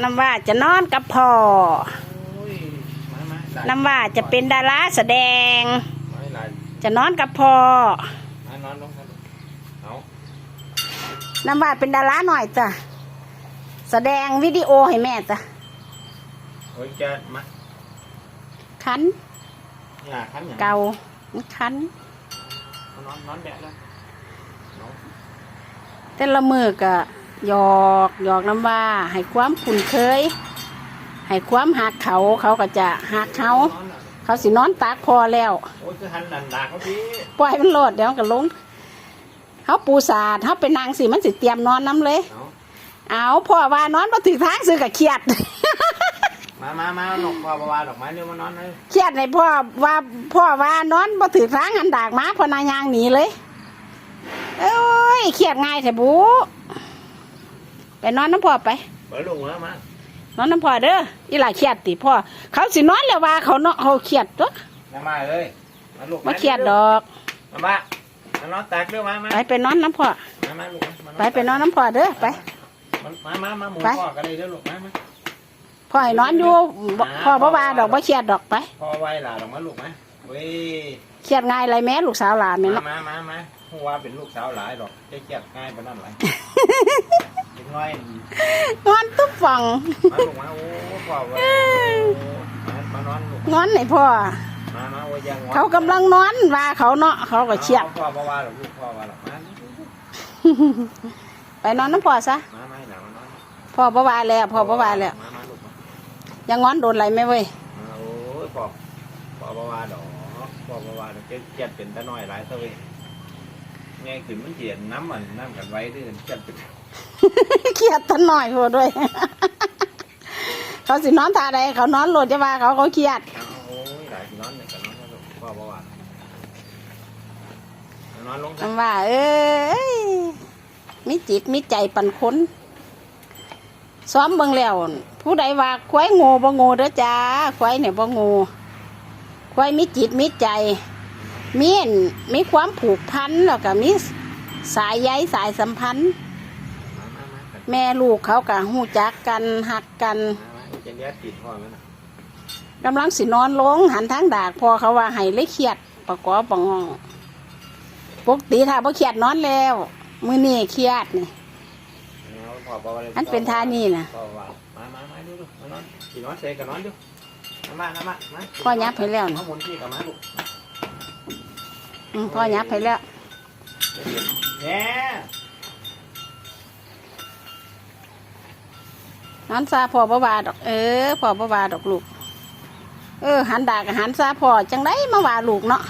น้ำว่าจะนอนกับพ่อโอ้ยมามาหลายน้ำว่าจะเป็นดาราแสดงมาหลายจะนอนกับพ่อมานอนลงกันเอาน้ำว่าเป็นดาราหน่อยจ้ะแสดงวิดีโอให้แม่จ้ะโอ้ยจะมาคันอย่าขันอย่างเกาคันนอนนอนแดดแล้วเอาแต่ละมือก็ หยอกหยอกน้ำว่า ให้ความคุ้นเคย ให้ความหักเขาเขาก็จะหักเขานอนน่ะเขาสินอนตากพอแล้วโอ้ยคือหันหลังดาเขาพี่ปล่อยมันโลดเดี๋ยวมันก็ลงเขาปูสาดเขาเป็นนางสิมันสิเตรียมนอนน้ำเลยเอาเอาพ่อว่านอนมาถึงทางซื้อกับเครียด มามามาหนกว่าบวาดอกไม้เร็วมานอนเลยเครียดในพ่อว่าพ่อว่านอนมาถึงทางหันดากมาพ่อนายางหนีเลย เอ้ยเครียดง่ายแถบู ไปนอนน้ำพ่อไปเปิดลูกแล้วมานอนน้ำพ่อเด้ออีหลาเครียดติพ่อเขาสินอนแล้วว่าเขาเนาะเขาเครียดตัวมามาเลยมาลูกมาเครียดดอกมามามานอนตากเร็วมามาไปไปนอนน้ำพ่อมามาลูกมาไปไปนอนน้ำพ่อเด้อไปมามามาหมูไปพ่อกันเลยเด้อลูกมามาพ่อให้นอนอยู่บ่พ่อบ่ว่าดอกบ่เครียดดอกไปพ่อไว้หล่ะดอกมาลูกมาเว้ยเครียดง่ายไรแม่ลูกสาวหลานแม่มาเนาะมามามาหัวาเป็นลูกสาวหลายดอกจะเจ็บง่ายปานนั้นไหล เด็กน้อยงอนตุ๊บฟังมาลูกมาโอ้พ่อเว้ยมามา นอนลูกงอนไหนพ่อ มามาโอ้ยยังงอนเขากำลังนอนว่าเขาเนาะเขาก็เครียดพ่อบ่ว่าหรอกลูกพ่อว่าหรอกมาไปนอนน้ำพ่อซะมามาหลังมานอนพ่อบ่ว่าแล้วพ่อบ่ว่าแล้วมามาลูกมายังงอนโดนอะไรไหมเว้ยมาโอ้ยพ่อพ่อบ่ว่าดอกพ่อบ่ว่าดอกเจ็บเจ็บเป็นตาน้อยหลายเท่าเว้ยแง่ขึ้นมันเจียนน้ำมันน้ำกันไว้ด้วยเจ็บเป็น เครียดตันหน่อยพ่อด้วย เขาสินอนท่าใดเขานอนโหลดจะว่าเขาเขาเครียดเอาโอ้ยหลายนอนเนี่ยกันนอนลูกพ่อบ่ว่านอนลงซะคำว่า เอ้ยมีจิตมีใจปันคนซ้อมเบิ่งแล้ว ผู้ใดว่าควายโง่บ่โง่เด้อจ้าควายเนี่ยบ่โง่ควายมีจิตมีใจมีอั่นมีความผูกพันแล้วก็มีสายใยสายสัมพันธ์มามามากัน แม่ลูกเขาก็หูจักกันหักกันมามาจะเลี้ยติดพ่อมันน่ะกำลังสินอนลงหันทางดากพอเขาว่าให้เลยเครียดประกอบประงองปกติถ้าบ่เครียดนอนแล้ว มื้อนี้เครียดนี่เอาพ่อบ่ว่าเลยอันเป็นท่านี่น่ะพ่อว่ามามามาดูดูมานอนสินอนเซกันนอนดูมามามามาพ่อยับให้แล้วเอานะหมุนที่กับมาลูกอืมพ่อยับให้แล้วแย่ หันซาพ่อบ่ว่าดอก เออพ่อบ่ว่าดอกลูก เออ หันดากกับหันซาพ่อจังไดมาว่าลูกเนาะ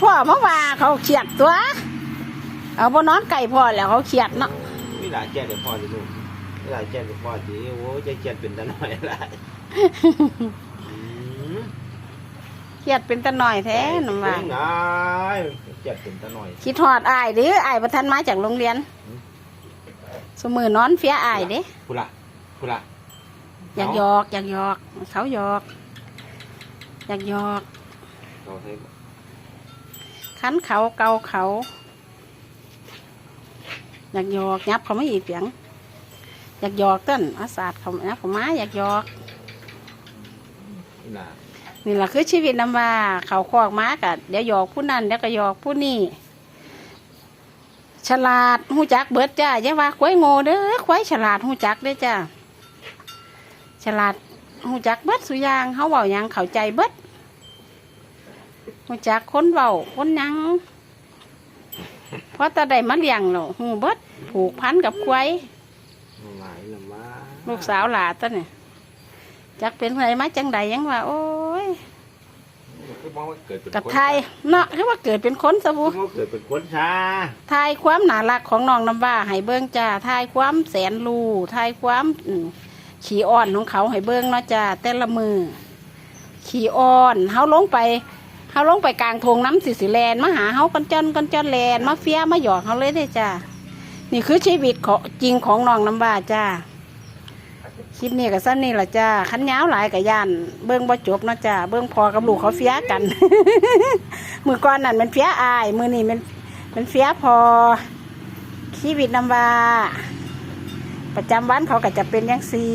พ่อมาว่าเขาเครียดตัว เอาบ่นอนไก่พ่อแล้วเขาเครียดเนาะมีหลายแจ้เดี๋ยวพ่อดิลูกมีหลายแจ้เดี๋ยวพ่อดิโอ้ยใจเจ็บเป็นตาน้อยหลายอืมเครียดเป็นตะหน่อยแท้น้ำว่าเป็นไงเจ็บเป็นตาน้อยคิดฮอดอายเด้ออายบ่ทันมาจากโรงเรียน สมือนอนเฟียอายเด้พุละพุละอยากหยอกอยากหยอกเขาหยอก อยากหยอกเอาให้คันเขาเกาเขาอยากหยอกยับเขาไม่อีกเปียงอยากหยอกเต้นอาศาสตร์เขายับเขามาอยากหยอกนี่ล่ะนี่แหละคือชีวิตนำว่าเขาคอกมากะเดี๋ยวหยอกผู้นั้นเดี๋ยวก็หยอกผู้นี่ ฉลาดหูจักเบิดจ้าอย่าว่าควายโง่เด้อควายฉลาดหูจักเด้อจ้าฉลาดหูจักเบิดสุอยางเขาเว้าหยังเข้าใจเบิดหูจักคนเว้าคนหยังเพราะตาได้มาเลี้ยงเราหูเบิดผูกพันกับควายหลายละมาลูกสาวหลาตัวเนี่ยจักเป็นไงมาจังใดยังว่าโอ้ยคือ มองว่าเกิดเป็นกับคนไทยเนาะคือว่าเกิดเป็นคนสบูคือมองว่าเกิดเป็นคนชาทายความน่ารักของน้องน้ำว่าให้เบิ้งจ้าทายความแสนรูทายความอืมขี้อ่อนของเขาให้เบิ้งเนาะจ้าแต่ละมือขี้อ่อนเฮาลงไปเฮาลงไปกลางทงน้ำสิสิแลนมาหาเฮากันจอนกันจอนแลนมาเฟียมาหยอกเฮาเลยเด้อจ้านี่คือชีวิตของจริงของน้องน้ำว่าจ้าค ลิปนี้กับสั้นนี่แหละจ้าขันยาวหลายกับยาน เบื้องบ่จบเนาะจ้าเบื้องพอกับลูกเขาเฟี้ยกัน มือก่อนนั่นมันเฟี้ยอาย มือนี่มันมันเฟี้ยพอชีวิตนำวาประจำวันเขาก็จะเป็นยังซี่